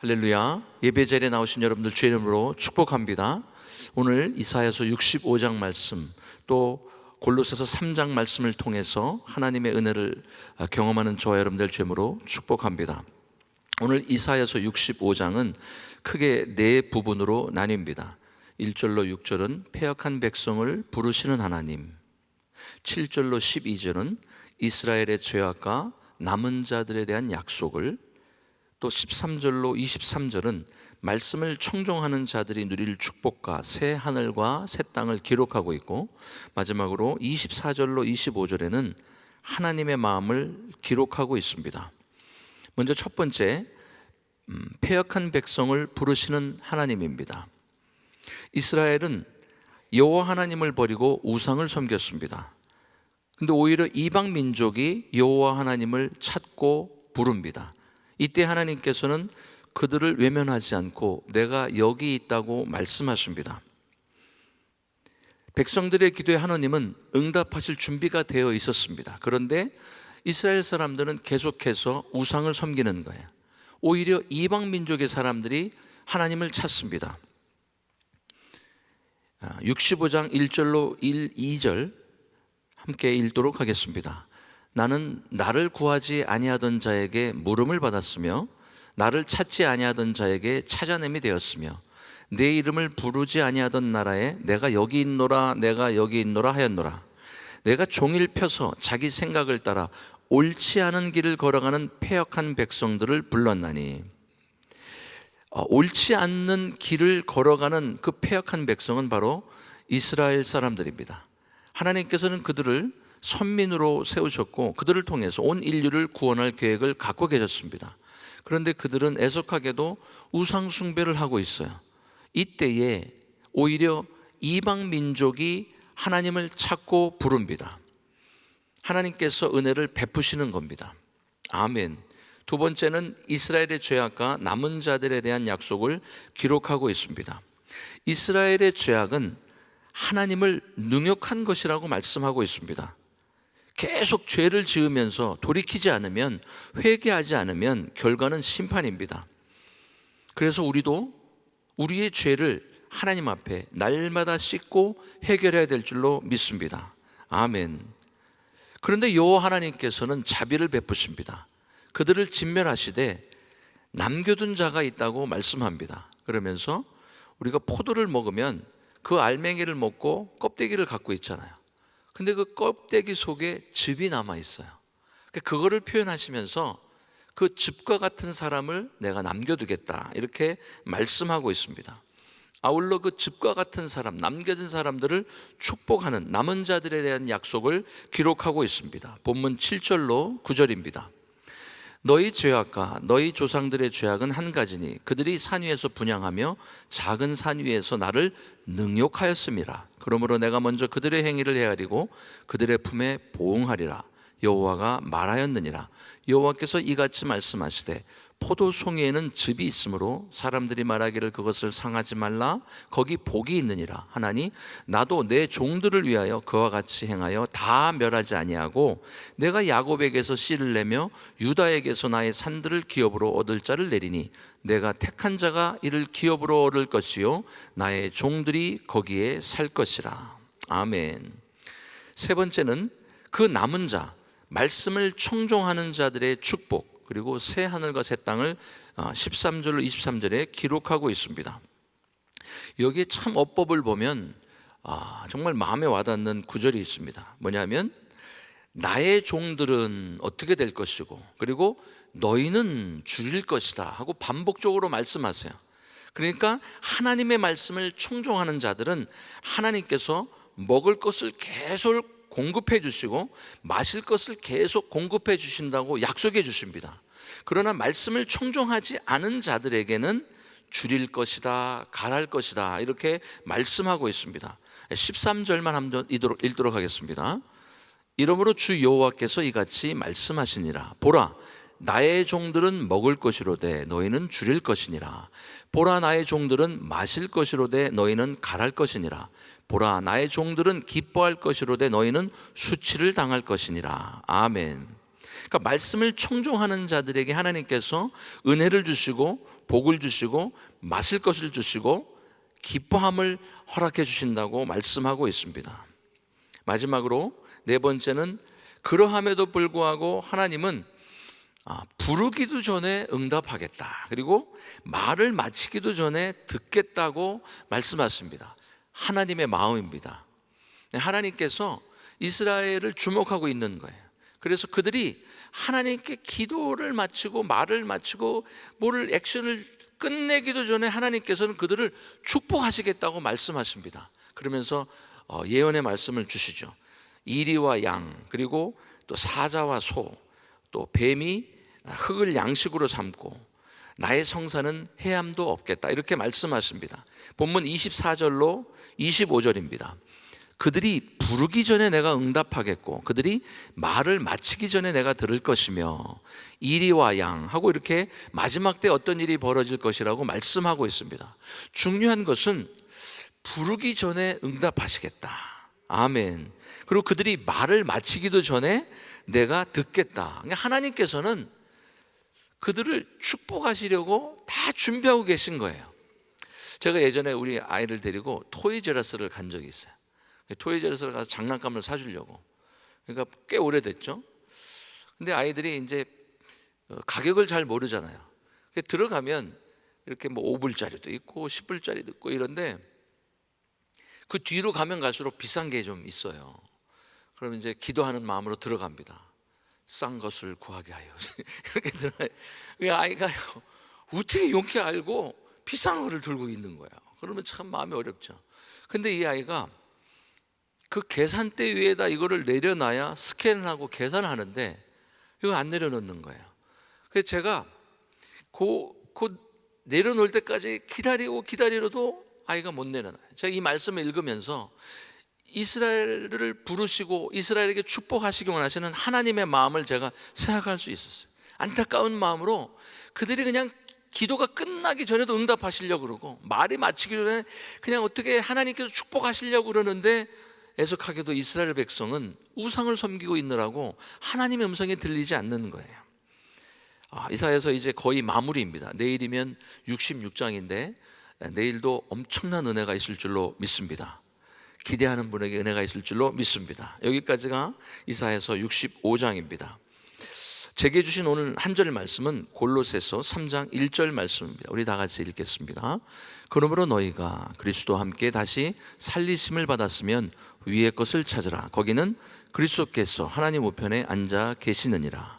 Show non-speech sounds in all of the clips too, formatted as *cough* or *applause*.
할렐루야. 예배 자리에 나오신 여러분들 주의 이름으로 축복합니다. 오늘 이사야서 65장 말씀 또 골로새서 3장 말씀을 통해서 하나님의 은혜를 경험하는 저와 여러분들 죄물로 축복합니다. 오늘 이사야서 65장은 크게 네 부분으로 나뉩니다. 1절로 6절은 폐역한 백성을 부르시는 하나님. 7절로 12절은 이스라엘의 죄악과 남은 자들에 대한 약속을 또 13절로 23절은 말씀을 청종하는 자들이 누릴 축복과 새 하늘과 새 땅을 기록하고 있고 마지막으로 24절로 25절에는 하나님의 마음을 기록하고 있습니다. 먼저 첫 번째 음, 폐역한 백성을 부르시는 하나님입니다. 이스라엘은 여호와 하나님을 버리고 우상을 섬겼습니다. 근데 오히려 이방 민족이 여호와 하나님을 찾고 부릅니다. 이때 하나님께서는 그들을 외면하지 않고 내가 여기 있다고 말씀하십니다. 백성들의 기도에 하나님은 응답하실 준비가 되어 있었습니다. 그런데 이스라엘 사람들은 계속해서 우상을 섬기는 거예요. 오히려 이방 민족의 사람들이 하나님을 찾습니다. 65장 1절로 1, 2절 함께 읽도록 하겠습니다. 나는 나를 구하지 아니하던 자에게 물음을 받았으며 나를 찾지 아니하던 자에게 찾아냄이 되었으며 내 이름을 부르지 아니하던 나라에 내가 여기 있노라 내가 여기 있노라 하였노라 내가 종일 펴서 자기 생각을 따라 옳지 않은 길을 걸어가는 폐역한 백성들을 불렀나니 어, 옳지 않는 길을 걸어가는 그 폐역한 백성은 바로 이스라엘 사람들입니다. 하나님께서는 그들을 선민으로 세우셨고 그들을 통해서 온 인류를 구원할 계획을 갖고 계셨습니다. 그런데 그들은 애석하게도 우상 숭배를 하고 있어요. 이때에 오히려 이방 민족이 하나님을 찾고 부릅니다. 하나님께서 은혜를 베푸시는 겁니다. 아멘. 두 번째는 이스라엘의 죄악과 남은 자들에 대한 약속을 기록하고 있습니다. 이스라엘의 죄악은 하나님을 능욕한 것이라고 말씀하고 있습니다. 계속 죄를 지으면서 돌이키지 않으면 회개하지 않으면 결과는 심판입니다. 그래서 우리도 우리의 죄를 하나님 앞에 날마다 씻고 해결해야 될 줄로 믿습니다. 아멘. 그런데 여호와 하나님께서는 자비를 베푸십니다. 그들을 진멸하시되 남겨둔 자가 있다고 말씀합니다. 그러면서 우리가 포도를 먹으면 그 알맹이를 먹고 껍데기를 갖고 있잖아요. 근데 그 껍데기 속에 즙이 남아 있어요. 그러니까 그거를 표현하시면서 그 즙과 같은 사람을 내가 남겨두겠다. 이렇게 말씀하고 있습니다. 아울러 그 즙과 같은 사람, 남겨진 사람들을 축복하는 남은 자들에 대한 약속을 기록하고 있습니다. 본문 7절로 9절입니다. 너희 죄악과 너희 조상들의 죄악은 한 가지니 그들이 산 위에서 분양하며 작은 산 위에서 나를 능욕하였음이라. 그러므로 내가 먼저 그들의 행위를 헤아리고 그들의 품에 보응하리라. 여호와가 말하였느니라. 여호와께서 이같이 말씀하시되 포도송이에는 즙이 있으므로 사람들이 말하기를 그것을 상하지 말라. 거기 복이 있느니라. 하나니 나도 내 종들을 위하여 그와 같이 행하여 다 멸하지 아니하고 내가 야곱에게서 씨를 내며 유다에게서 나의 산들을 기업으로 얻을 자를 내리니 내가 택한 자가 이를 기업으로 얻을 것이요 나의 종들이 거기에 살 것이라. 아멘. 세 번째는 그 남은 자 말씀을 청종하는 자들의 축복 그리고 새 하늘과 새 땅을 13절로 어, 23절에 기록하고 있습니다. 여기에 참 어법을 보면 아, 정말 마음에 와닿는 구절이 있습니다. 뭐냐면 나의 종들은 어떻게 될 것이고 그리고 너희는 줄일 것이다 하고 반복적으로 말씀하세요. 그러니까 하나님의 말씀을 청종하는 자들은 하나님께서 먹을 것을 계속 공급해 주시고 마실 것을 계속 공급해 주신다고 약속해 주십니다. 그러나 말씀을 청종하지 않은 자들에게는 줄일 것이다, 가랄 것이다 이렇게 말씀하고 있습니다. 13절만 한번 읽도록 하겠습니다. 이러므로 주 여호와께서 이같이 말씀하시니라 보라 나의 종들은 먹을 것이로되 너희는 줄일 것이니라. 보라 나의 종들은 마실 것이로되 너희는 가랄 것이니라. 보라 나의 종들은 기뻐할 것이로되 너희는 수치를 당할 것이니라. 아멘. 그러니까 말씀을 청종하는 자들에게 하나님께서 은혜를 주시고 복을 주시고 마실 것을 주시고 기뻐함을 허락해 주신다고 말씀하고 있습니다. 마지막으로 네 번째는 그러함에도 불구하고 하나님은 아, 부르기도 전에 응답하겠다. 그리고 말을 마치기도 전에 듣겠다고 말씀하십니다. 하나님의 마음입니다. 네, 하나님께서 이스라엘을 주목하고 있는 거예요. 그래서 그들이 하나님께 기도를 마치고 말을 마치고 뭐를 액션을 끝내기도 전에 하나님께서는 그들을 축복하시겠다고 말씀하십니다. 그러면서 어, 예언의 말씀을 주시죠. 이리와 양 그리고 또 사자와 소 또 뱀이 흙을 양식으로 삼고 나의 성사는 해함도 없겠다 이렇게 말씀하십니다. 본문 24절로 25절입니다. 그들이 부르기 전에 내가 응답하겠고 그들이 말을 마치기 전에 내가 들을 것이며 이리와 양 하고 이렇게 마지막 때 어떤 일이 벌어질 것이라고 말씀하고 있습니다. 중요한 것은 부르기 전에 응답하시겠다. 아멘. 그리고 그들이 말을 마치기도 전에 내가 듣겠다. 그러니까 하나님께서는 그들을 축복하시려고 다 준비하고 계신 거예요. 제가 예전에 우리 아이를 데리고 토이제라스를 간 적이 있어요. 토이제라스를 가서 장난감을 사주려고. 그러니까 꽤 오래됐죠. 근데 아이들이 이제 어, 가격을 잘 모르잖아요. 들어가면 이렇게 뭐 5불짜리도 있고 10불짜리도 있고 이런데 그 뒤로 가면 갈수록 비싼 게 좀 있어요. 그러면 이제 기도하는 마음으로 들어갑니다. 싼 것을 구하게 하여. *laughs* 이렇게 들어가요. 그 아이가 어떻게 용케 알고 비싼 거를 들고 있는 거예요. 그러면 참 마음이 어렵죠. 근데 이 아이가 그 계산대 위에다 이거를 내려놔야 스캔하고 계산을 하는데 이거 안 내려놓는 거예요. 그래서 제가 그, 그 내려놓을 때까지 기다리고 기다리려도 아이가 못 내려놔요. 제가 이 말씀을 읽으면서 이스라엘을 부르시고 이스라엘에게 축복하시기 원하시는 하나님의 마음을 제가 생각할 수 있었어요. 안타까운 마음으로 그들이 그냥 기도가 끝나기 전에도 응답하시려고 그러고 말이 마치기 전에 그냥 어떻게 하나님께서 축복하시려고 그러는데 애석하게도 이스라엘 백성은 우상을 섬기고 있느라고 하나님의 음성이 들리지 않는 거예요. 아, 이사에서 이제 거의 마무리입니다. 내일이면 66장인데 내일도 엄청난 은혜가 있을 줄로 믿습니다. 기대하는 분에게 은혜가 있을 줄로 믿습니다. 여기까지가 이사에서 65장입니다. 제게 주신 오늘 한 절 말씀은 골로새서 3장 1절 말씀입니다. 우리 다 같이 읽겠습니다. 그러므로 너희가 그리스도와 함께 다시 살리심을 받았으면 위의 것을 찾으라. 거기는 그리스도께서 하나님 우편에 앉아 계시느니라.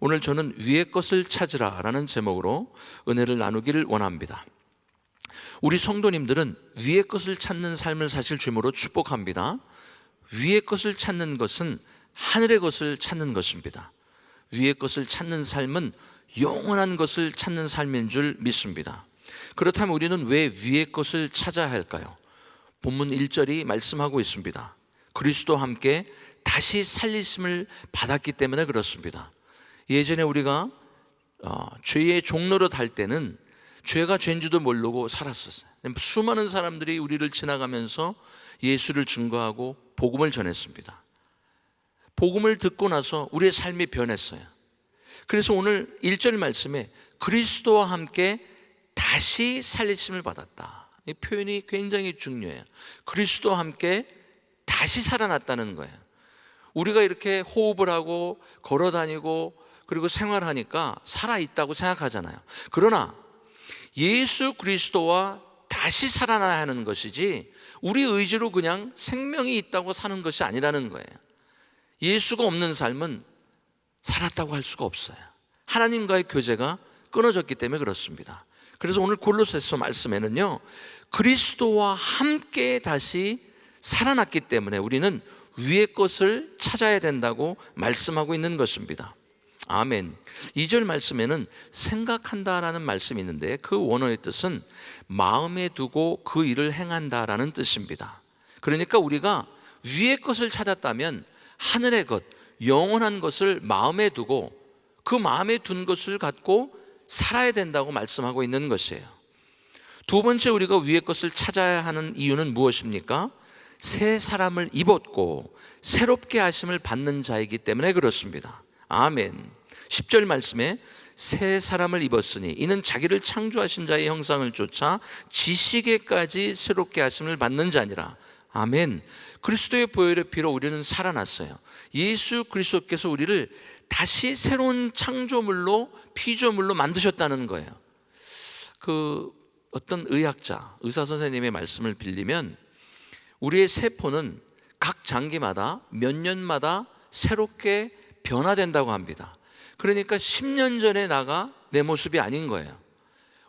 오늘 저는 위의 것을 찾으라라는 제목으로 은혜를 나누기를 원합니다. 우리 성도님들은 위의 것을 찾는 삶을 사실 주님으로 축복합니다. 위의 것을 찾는 것은 하늘의 것을 찾는 것입니다. 위의 것을 찾는 삶은 영원한 것을 찾는 삶인 줄 믿습니다. 그렇다면 우리는 왜 위의 것을 찾아야 할까요? 본문 1절이 말씀하고 있습니다. 그리스도와 함께 다시 살리심을 받았기 때문에 그렇습니다. 예전에 우리가 어, 죄의 종로로 달 때는 죄가 죄인지도 모르고 살았었어요. 수많은 사람들이 우리를 지나가면서 예수를 증거하고 복음을 전했습니다. 복음을 듣고 나서 우리의 삶이 변했어요. 그래서 오늘 1절 말씀에 그리스도와 함께 다시 살리심을 받았다. 이 표현이 굉장히 중요해요. 그리스도와 함께 다시 살아났다는 거예요. 우리가 이렇게 호흡을 하고 걸어 다니고 그리고 생활하니까 살아있다고 생각하잖아요. 그러나 예수 그리스도와 다시 살아나야 하는 것이지 우리 의지로 그냥 생명이 있다고 사는 것이 아니라는 거예요. 예수가 없는 삶은 살았다고 할 수가 없어요. 하나님과의 교제가 끊어졌기 때문에 그렇습니다. 그래서 오늘 골로새서 말씀에는요. 그리스도와 함께 다시 살아났기 때문에 우리는 위의 것을 찾아야 된다고 말씀하고 있는 것입니다. 아멘. 2절 말씀에는 생각한다라는 말씀이 있는데 그 원어의 뜻은 마음에 두고 그 일을 행한다라는 뜻입니다. 그러니까 우리가 위의 것을 찾았다면 하늘의 것, 영원한 것을 마음에 두고 그 마음에 둔 것을 갖고 살아야 된다고 말씀하고 있는 것이에요. 두 번째 우리가 위의 것을 찾아야 하는 이유는 무엇입니까? 새 사람을 입었고 새롭게 하심을 받는 자이기 때문에 그렇습니다. 아멘. 10절 말씀에 새 사람을 입었으니 이는 자기를 창조하신 자의 형상을 쫓아 지식에까지 새롭게 하심을 받는 자니라. 아멘. 그리스도의 보혈의 피로 우리는 살아났어요. 예수 그리스도께서 우리를 다시 새로운 창조물로 피조물로 만드셨다는 거예요. 그 어떤 의학자, 의사 선생님의 말씀을 빌리면 우리의 세포는 각 장기마다 몇 년마다 새롭게 변화된다고 합니다. 그러니까 10년 전에 나가 내 모습이 아닌 거예요.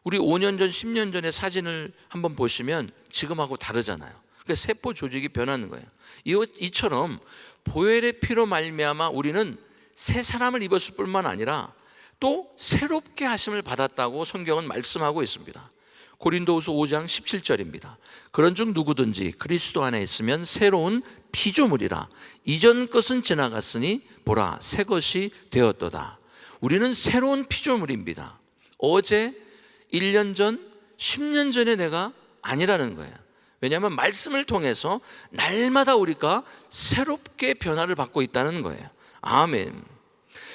우리 5년 전, 10년 전의 사진을 한번 보시면 지금하고 다르잖아요. 그러니까 세포 조직이 변하는 거예요. 이- 이처럼 보혈의 피로 말미암아 우리는 새 사람을 입었을 뿐만 아니라 또 새롭게 하심을 받았다고 성경은 말씀하고 있습니다. 고린도후서 5장 17절입니다. 그런 중 누구든지 그리스도 안에 있으면 새로운 피조물이라 이전 것은 지나갔으니 보라 새 것이 되었도다. 우리는 새로운 피조물입니다. 어제 1년 전, 10년 전에 내가 아니라는 거예요. 왜냐하면 말씀을 통해서 날마다 우리가 새롭게 변화를 받고 있다는 거예요. 아멘.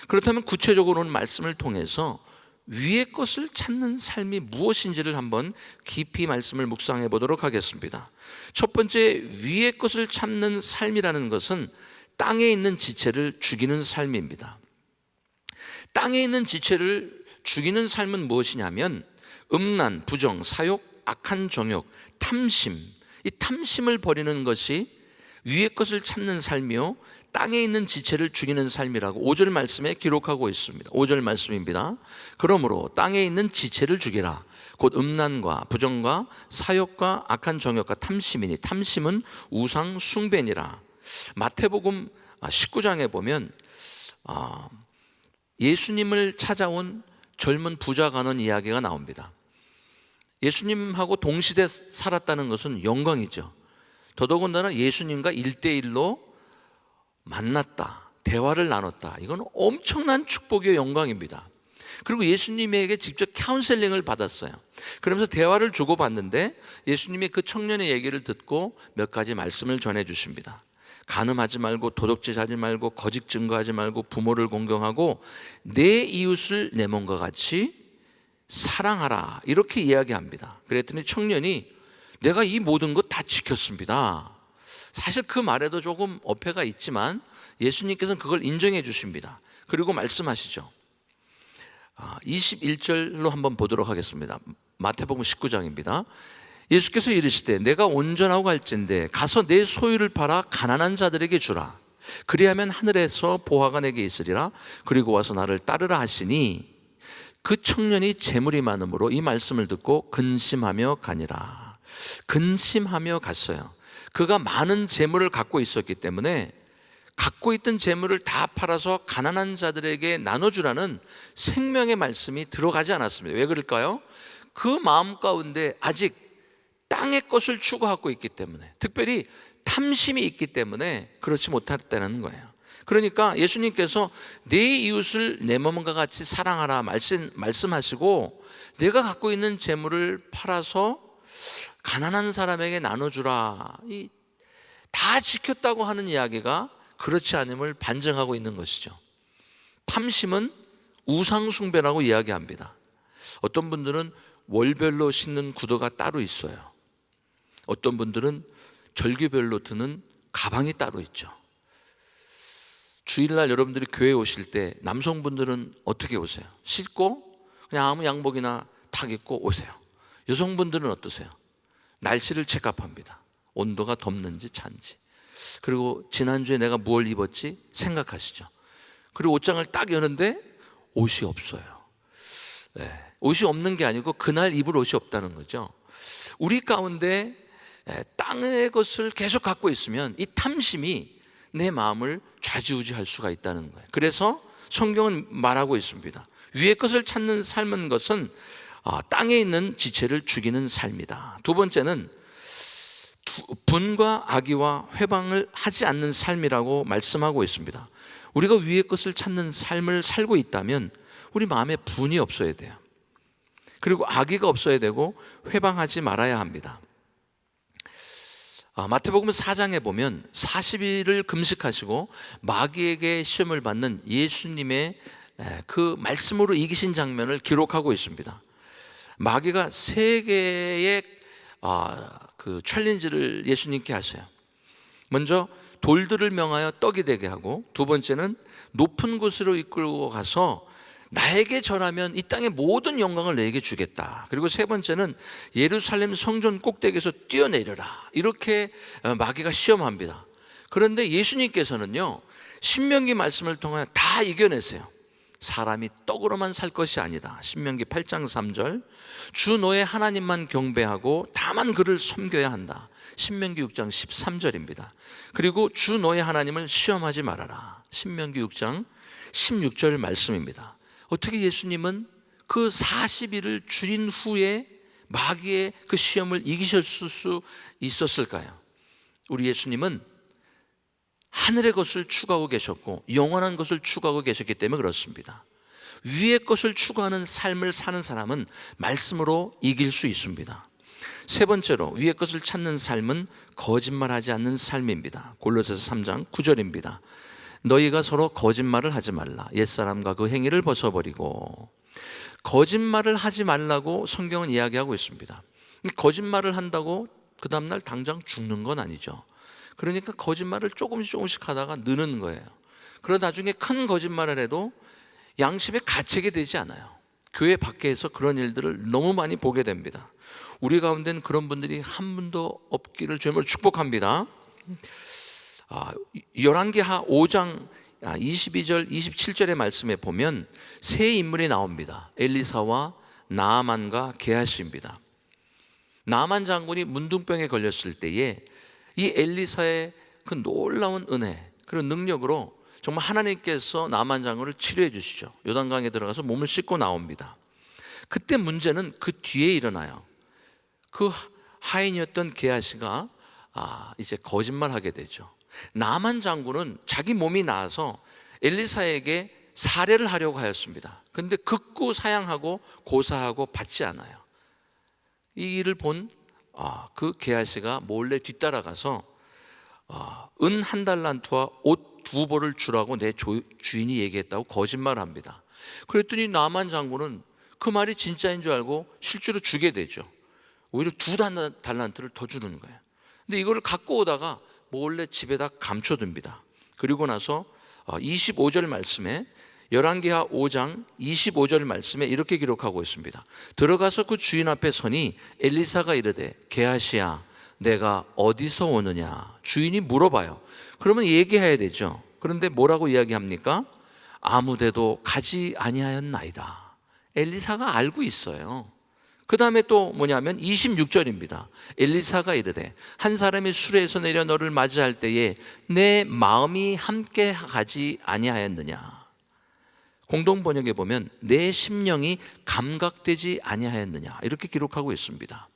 그렇다면 구체적으로는 말씀을 통해서 위의 것을 찾는 삶이 무엇인지를 한번 깊이 말씀을 묵상해 보도록 하겠습니다. 첫 번째, 위의 것을 찾는 삶이라는 것은 땅에 있는 지체를 죽이는 삶입니다. 땅에 있는 지체를 죽이는 삶은 무엇이냐면 음란, 부정, 사욕, 악한 정욕, 탐심. 이 탐심을 버리는 것이 위의 것을 찾는 삶이요. 땅에 있는 지체를 죽이는 삶이라고 5절 말씀에 기록하고 있습니다. 5절 말씀입니다. 그러므로 땅에 있는 지체를 죽이라. 곧 음란과 부정과 사욕과 악한 정욕과 탐심이니 탐심은 우상 숭배니라. 마태복음 19장에 보면 아, 예수님을 찾아온 젊은 부자 가는 이야기가 나옵니다. 예수님하고 동시대 살았다는 것은 영광이죠. 더더군다나 예수님과 일대일로 만났다. 대화를 나눴다. 이건 엄청난 축복의 영광입니다. 그리고 예수님에게 직접 카운셀링을 받았어요. 그러면서 대화를 주고받는데 예수님이 그 청년의 얘기를 듣고 몇 가지 말씀을 전해 주십니다. 간음하지 말고 도둑질 하지 말고 거짓 증거하지 말고 부모를 공경하고 내 이웃을 내 몸과 같이 사랑하라 이렇게 이야기합니다. 그랬더니 청년이 내가 이 모든 것 다 지켰습니다. 사실 그 말에도 조금 어폐가 있지만 예수님께서는 그걸 인정해 주십니다. 그리고 말씀하시죠. 21절로 한번 보도록 하겠습니다. 마태복음 19장입니다. 예수께서 이르시되 내가 온전하고 갈진데 가서 내 소유를 팔아 가난한 자들에게 주라. 그리하면 하늘에서 보화가 내게 있으리라. 그리고 와서 나를 따르라 하시니 그 청년이 재물이 많으므로 이 말씀을 듣고 근심하며 가니라. 근심하며 갔어요. 그가 많은 재물을 갖고 있었기 때문에 갖고 있던 재물을 다 팔아서 가난한 자들에게 나눠주라는 생명의 말씀이 들어가지 않았습니다. 왜 그럴까요? 그 마음 가운데 아직 땅의 것을 추구하고 있기 때문에 특별히 탐심이 있기 때문에 그렇지 못했다는 거예요. 그러니까 예수님께서 내 이웃을 내 몸과 같이 사랑하라 말씀, 말씀하시고 내가 갖고 있는 재물을 팔아서 가난한 사람에게 나눠주라. 이, 다 지켰다고 하는 이야기가 그렇지 않음을 반증하고 있는 것이죠. 탐심은 우상숭배라고 이야기합니다. 어떤 분들은 월별로 신는 구두가 따로 있어요. 어떤 분들은 절기별로 드는 가방이 따로 있죠. 주일날 여러분들이 교회 오실 때 남성분들은 어떻게 오세요? 씻고 그냥 아무 양복이나 탁 입고 오세요. 여성분들은 어떠세요? 날씨를 체크합니다. 온도가 덥는지 찬지. 그리고 지난주에 내가 뭘 입었지 생각하시죠. 그리고 옷장을 딱 여는데 옷이 없어요. 네. 옷이 없는 게 아니고 그날 입을 옷이 없다는 거죠. 우리 가운데 예, 땅의 것을 계속 갖고 있으면 이 탐심이 내 마음을 좌지우지할 수가 있다는 거예요. 그래서 성경은 말하고 있습니다. 위의 것을 찾는 삶은 것은 아, 땅에 있는 지체를 죽이는 삶이다. 두 번째는 분과 악의와 회방을 하지 않는 삶이라고 말씀하고 있습니다. 우리가 위의 것을 찾는 삶을 살고 있다면 우리 마음에 분이 없어야 돼요. 그리고 악의가 없어야 되고 회방하지 말아야 합니다. 아, 마태복음 4장에 보면 40일을 금식하시고 마귀에게 시험을 받는 예수님의 에, 그 말씀으로 이기신 장면을 기록하고 있습니다. 마귀가 세 개의 아, 그 챌린지를 예수님께 하세요. 먼저 돌들을 명하여 떡이 되게 하고 두 번째는 높은 곳으로 이끌고 가서 나에게 절하면 이 땅의 모든 영광을 내게 주겠다. 그리고 세 번째는 예루살렘 성전 꼭대기에서 뛰어내려라. 이렇게 어, 마귀가 시험합니다. 그런데 예수님께서는요, 신명기 말씀을 통하여 다 이겨내세요. 사람이 떡으로만 살 것이 아니다. 신명기 8장 3절. 주 너의 하나님만 경배하고 다만 그를 섬겨야 한다. 신명기 6장 13절입니다. 그리고 주 너의 하나님을 시험하지 말아라. 신명기 6장 16절 말씀입니다. 어떻게 예수님은 그 40일을 줄인 후에 마귀의 그 시험을 이기셨을 수 있었을까요? 우리 예수님은 하늘의 것을 추구하고 계셨고 영원한 것을 추구하고 계셨기 때문에 그렇습니다. 위의 것을 추구하는 삶을 사는 사람은 말씀으로 이길 수 있습니다. 세 번째로 위의 것을 찾는 삶은 거짓말하지 않는 삶입니다. 골로새서 3장 9절입니다. 너희가 서로 거짓말을 하지 말라. 옛사람과 그 행위를 벗어버리고 거짓말을 하지 말라고 성경은 이야기하고 있습니다. 거짓말을 한다고 그 다음날 당장 죽는 건 아니죠. 그러니까 거짓말을 조금씩 조금씩 하다가 느는 거예요. 그러다 나중에 큰 거짓말을 해도 양심에 갇히게 되지 않아요. 교회 밖에서 그런 일들을 너무 많이 보게 됩니다. 우리 가운데는 그런 분들이 한 분도 없기를 주님으로 축복합니다. 아, 열왕기하 5장 22절 27절의 말씀에 보면 세 인물이 나옵니다. 엘리사와 나아만과 게하시입니다. 나아만 장군이 문둥병에 걸렸을 때에 이 엘리사의 그 놀라운 은혜 그리고 능력으로 정말 하나님께서 나만 장군을 치료해 주시죠. 요단강에 들어가서 몸을 씻고 나옵니다. 그때 문제는 그 뒤에 일어나요. 그 하인이었던 게하시가 아, 이제 거짓말하게 되죠. 나만 장군은 자기 몸이 나아서 엘리사에게 살해를 하려고 하였습니다. 근데 극구 사양하고 고사하고 받지 않아요. 이 일을 본 아, 그 게하시가 몰래 뒤따라가서 아, 은한 달란트와 옷 두 벌을 주라고 내 조, 주인이 얘기했다고 거짓말합니다. 그랬더니 나만 장군은 그 말이 진짜인 줄 알고 실제로 주게 되죠. 오히려 두 달란트를 더 주는 거예요. 근데 이거를 갖고 오다가 몰래 집에다 감춰둡니다. 그리고 나서 25절 어, 말씀에 열왕기하 5장 25절 말씀에 이렇게 기록하고 있습니다. 들어가서 그 주인 앞에 서니 엘리사가 이르되 게하시야 내가 어디서 오느냐 주인이 물어봐요. 그러면 얘기해야 되죠. 그런데 뭐라고 이야기합니까? 아무데도 가지 아니하였나이다. 엘리사가 알고 있어요. 그 다음에 또 뭐냐면 26절입니다. 엘리사가 이르되 한 사람이 수레에서 내려 너를 맞이할 때에 내 마음이 함께 가지 아니하였느냐. 공동 번역에 보면 내 심령이 감각되지 아니하였느냐 이렇게 기록하고 있습니다.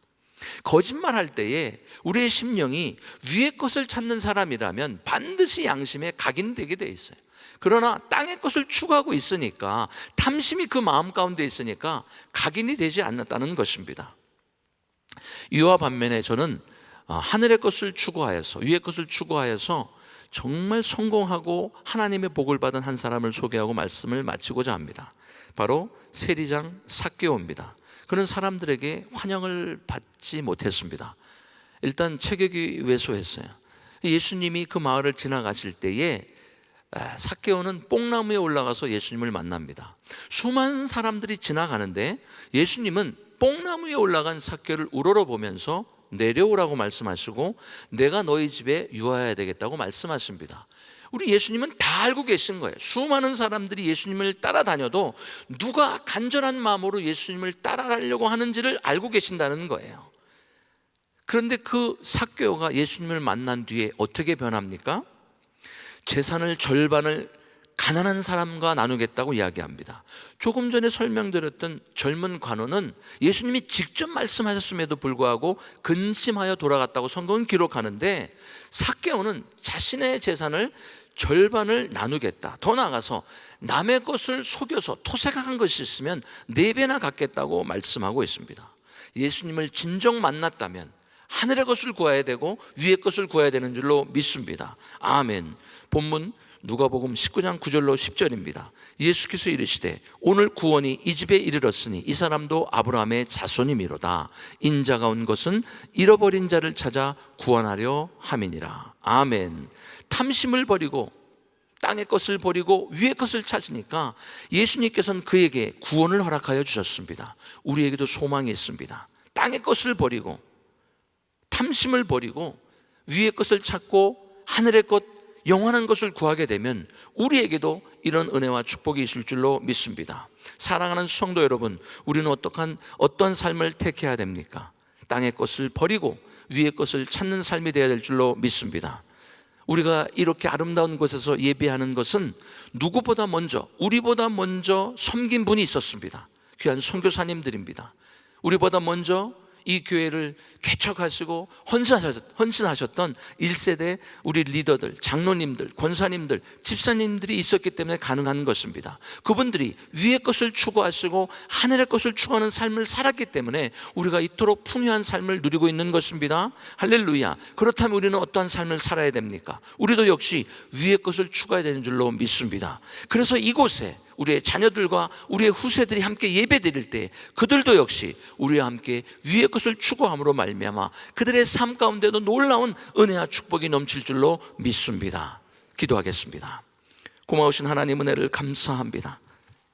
거짓말할 때에 우리의 심령이 위의 것을 찾는 사람이라면 반드시 양심에 각인되게 돼 있어요. 그러나 땅의 것을 추구하고 있으니까 탐심이 그 마음 가운데 있으니까 각인이 되지 않았다는 것입니다. 이와 반면에 저는 어, 하늘의 것을 추구하여서 위의 것을 추구하여서 정말 성공하고 하나님의 복을 받은 한 사람을 소개하고 말씀을 마치고자 합니다. 바로 세리장 사개오입니다. 그런 사람들에게 환영을 받지 못했습니다. 일단 체격이 왜소했어요. 예수님이 그 마을을 지나가실 때에 사개오는 뽕나무에 올라가서 예수님을 만납니다. 수많은 사람들이 지나가는데 예수님은 뽕나무에 올라간 사개오를 우러러 보면서 내려오라고 말씀하시고 내가 너희 집에 유하여야 되겠다고 말씀하십니다. 우리 예수님은 다 알고 계신 거예요. 수많은 사람들이 예수님을 따라다녀도 누가 간절한 마음으로 예수님을 따라가려고 하는지를 알고 계신다는 거예요. 그런데 그 사교가 예수님을 만난 뒤에 어떻게 변합니까? 재산을 절반을 가난한 사람과 나누겠다고 이야기합니다. 조금 전에 설명드렸던 젊은 관원은 예수님이 직접 말씀하셨음에도 불구하고 근심하여 돌아갔다고 성경은 기록하는데 사개오는 자신의 재산을 절반을 나누겠다. 더 나아가서 남의 것을 속여서 토색한 것이 있으면 네 배나 갖겠다고 말씀하고 있습니다. 예수님을 진정 만났다면 하늘의 것을 구해야 되고 위의 것을 구해야 되는 줄로 믿습니다. 아멘. 본문 누가복음 19장 9절로 10절입니다. 예수께서 이르시되 오늘 구원이 이 집에 이르렀으니 이 사람도 아브라함의 자손이미로다. 인자가 온 것은 잃어버린 자를 찾아 구원하려 함이니라. 아멘. 탐심을 버리고 땅의 것을 버리고 위의 것을 찾으니까 예수님께서는 그에게 구원을 허락하여 주셨습니다. 우리에게도 소망이 있습니다. 땅의 것을 버리고 탐심을 버리고 위의 것을 찾고 하늘의 것 영원한 것을 구하게 되면 우리에게도 이런 은혜와 축복이 있을 줄로 믿습니다. 사랑하는 성도 여러분, 우리는 어떠한 어떤 삶을 택해야 됩니까? 땅의 것을 버리고 위의 것을 찾는 삶이 되어야 될 줄로 믿습니다. 우리가 이렇게 아름다운 곳에서 예배하는 것은 누구보다 먼저 우리보다 먼저 섬긴 분이 있었습니다. 귀한 선교사님들입니다. 우리보다 먼저 이 교회를 개척하시고 헌신하셨던 1세대 우리 리더들, 장로님들, 권사님들, 집사님들이 있었기 때문에 가능한 것입니다. 그분들이 위의 것을 추구하시고 하늘의 것을 추구하는 삶을 살았기 때문에 우리가 이토록 풍요한 삶을 누리고 있는 것입니다. 할렐루야. 그렇다면 우리는 어떠한 삶을 살아야 됩니까? 우리도 역시 위의 것을 추구해야 되는 줄로 믿습니다. 그래서 이곳에 우리의 자녀들과 우리의 후세들이 함께 예배드릴 때 그들도 역시 우리와 함께 위의 것을 추구함으로 말미암아 그들의 삶 가운데도 놀라운 은혜와 축복이 넘칠 줄로 믿습니다. 기도하겠습니다. 고마우신 하나님 은혜를 감사합니다.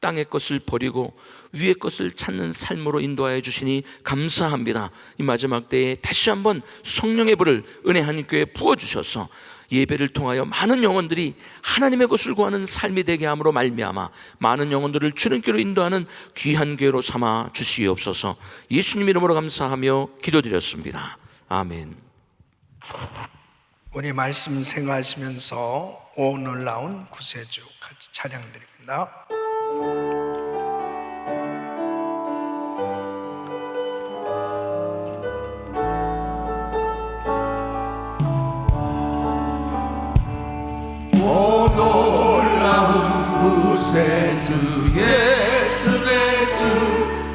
땅의 것을 버리고 위의 것을 찾는 삶으로 인도하여 주시니 감사합니다. 이 마지막 때에 다시 한번 성령의 불을 은혜 한 교회 부어 주셔서 예배를 통하여 많은 영혼들이 하나님의 것을 구하는 삶이 되게 함으로 말미암아 많은 영혼들을 주님께로 인도하는 귀한 교회로 삼아 주시옵소서. 예수님 이름으로 감사하며 기도드렸습니다. 아멘. 우리 말씀 생각하시면서 오 놀라운 구세주 같이 찬양 드립니다. 놀라운 구세주 예수 내주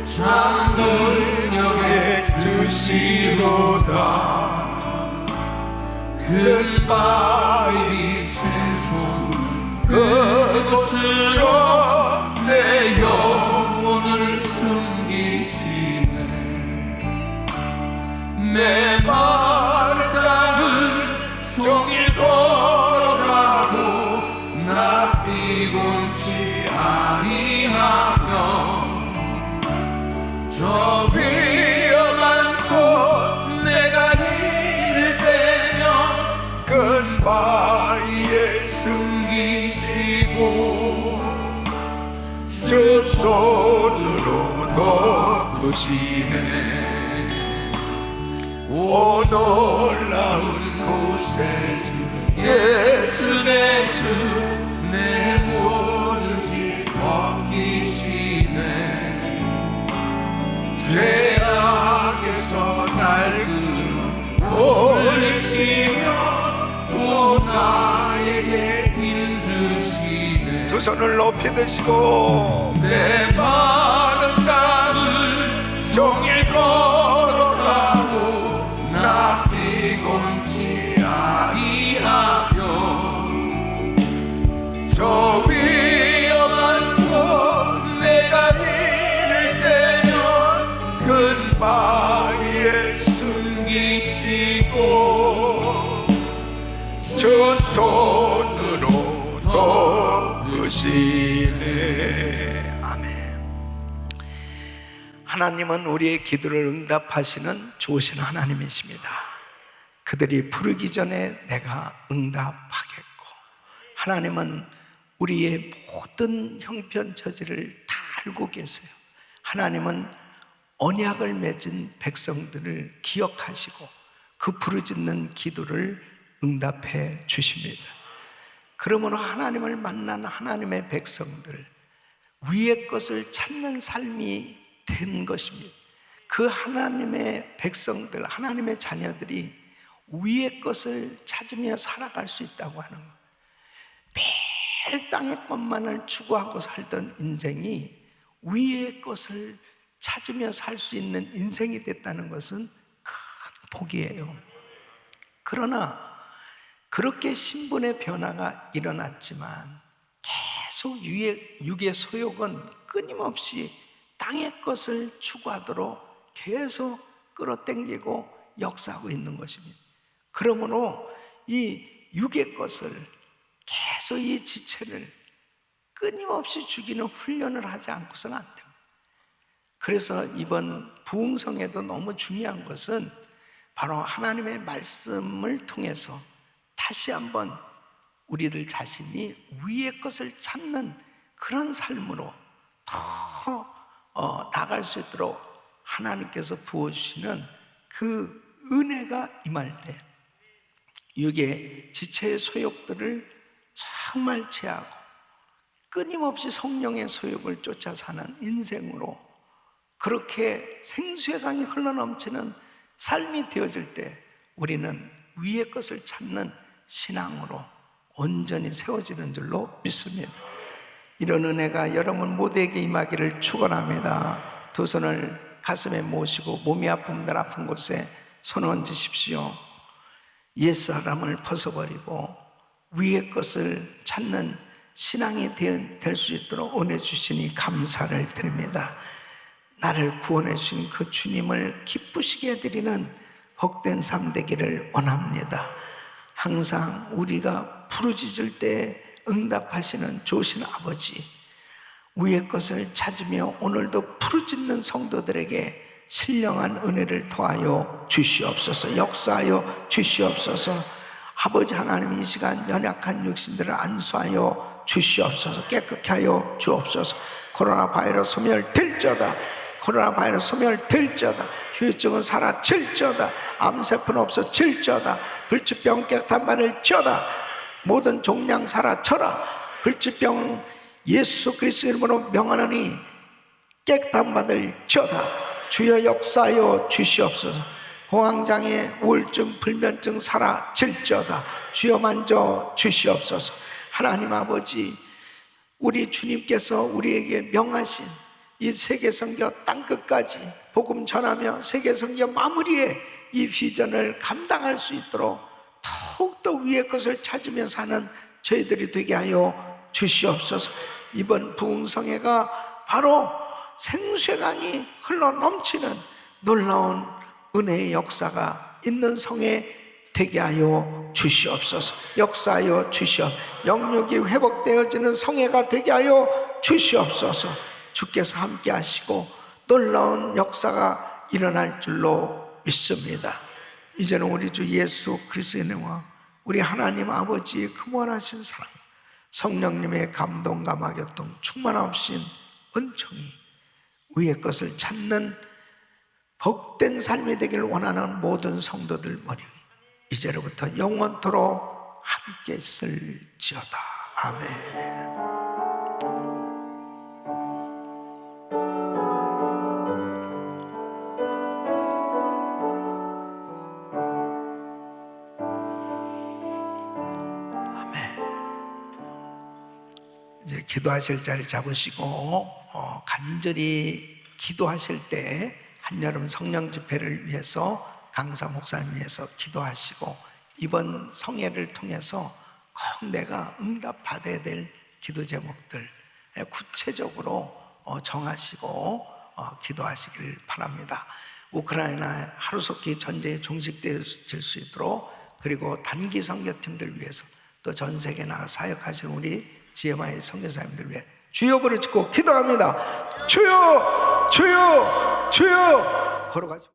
참 능력의 주시로다. 큰 바위 샘솟 그곳으로 내 영혼을 숨기시네. 내 위험한 곳 내가 이를 때면 큰 바위에 숨기시고 주 손으로 덮으시네. 오 놀라운 구세주 예수 내주 내 죄악에서 날 끌어올리시며 또 나에게 힘 주시네. 두 손을 높이 드시고 내마 하나님은 우리의 기도를 응답하시는 좋으신 하나님이십니다. 그들이 부르기 전에 내가 응답하겠고 하나님은 우리의 모든 형편 처지를 다 알고 계세요. 하나님은 언약을 맺은 백성들을 기억하시고 그 부르짖는 기도를 응답해 주십니다. 그러므로 하나님을 만난 하나님의 백성들 위의 것을 찾는 삶이 된 것입니다. 그 하나님의 백성들, 하나님의 자녀들이 위의 것을 찾으며 살아갈 수 있다고 하는 것. 매일 땅의 것만을 추구하고 살던 인생이 위의 것을 찾으며 살 수 있는 인생이 됐다는 것은 큰 복이에요. 그러나 그렇게 신분의 변화가 일어났지만 계속 유의, 육의 소욕은 끊임없이 땅의 것을 추구하도록 계속 끌어당기고 역사하고 있는 것입니다. 그러므로 이 육의 것을 계속 이 지체를 끊임없이 죽이는 훈련을 하지 않고서는 안 됩니다. 그래서 이번 부흥성에도 너무 중요한 것은 바로 하나님의 말씀을 통해서 다시 한번 우리들 자신이 위의 것을 찾는 그런 삶으로 더 어, 나갈 수 있도록 하나님께서 부어주시는 그 은혜가 임할 때 육의 지체의 소욕들을 정말 제하고 끊임없이 성령의 소욕을 쫓아 사는 인생으로 그렇게 생수의 강이 흘러넘치는 삶이 되어질 때 우리는 위의 것을 찾는 신앙으로 온전히 세워지는 줄로 믿습니다. 이런 은혜가 여러분 모두에게 임하기를 축원합니다. 두 손을 가슴에 모시고 몸이 아픔들 아픈 곳에 손 얹으십시오. 옛사람을 벗어버리고 위의 것을 찾는 신앙이 될 수 있도록 은혜 주시니 감사를 드립니다. 나를 구원해 주신 그 주님을 기쁘시게 해드리는 복된 삶 되기를 원합니다. 항상 우리가 부르짖을 때 응답하시는 좋으신 아버지, 위의 것을 찾으며 오늘도 부르짖는 성도들에게 신령한 은혜를 더하여 주시옵소서, 역사하여 주시옵소서, 아버지 하나님 이 시간 연약한 육신들을 안수하여 주시옵소서, 깨끗게 하여 주옵소서, 코로나 바이러스 소멸될지어다, 코로나 바이러스 소멸될지어다, 휴유증은 사라질지어다, 암세포는 없어질지어다, 불치병 깨끗한 바를 지어다, 모든 종량 사라쳐라, 불치병 예수 그리스도 이름으로 명하노니 깨끗한 바들 지어다. 주여 역사하여 주시옵소서. 공황장애 우울증 불면증 사라질지어다. 주여 만져 주시옵소서. 하나님 아버지 우리 주님께서 우리에게 명하신 이 세계 선교 땅 끝까지 복음 전하며 세계 선교 마무리에 이 비전을 감당할 수 있도록 더욱더 위의 것을 찾으며 사는 저희들이 되게 하여 주시옵소서. 이번 부흥성회가 바로 생수의 강이 흘러 넘치는 놀라운 은혜의 역사가 있는 성에 되게 하여 주시옵소서. 역사하여 주시옵 영육이 회복되어지는 성회가 되게 하여 주시옵소서. 주께서 함께 하시고 놀라운 역사가 일어날 줄로 믿습니다. 이제는 우리 주 예수 그리스도의 은혜와 우리 하나님 아버지의 그원하신 사랑 성령님의 감동 감화교통 충만하신 은총이 위의 것을 찾는 복된 삶이 되기를 원하는 모든 성도들 머리 위 이제로부터 영원토록 함께 있을지어다. 아멘 기도하실 자리 잡으시고 어, 간절히 기도하실 때 한여름 성령 집회를 위해서 강사 목사님 위해서 기도하시고 이번 성회를 통해서 꼭 내가 응답 받아야 될 기도 제목들 구체적으로 어, 정하시고 어, 기도하시길 바랍니다. 우크라이나 하루속히 전쟁이 종식되어질 수 있도록 그리고 단기 선교팀들 위해서 또 전 세계 나가 사역하시는 우리 GMI 선교사님들 위해 주여 부르짖고 기도합니다. 주여, 주여, 주여 걸어가죠.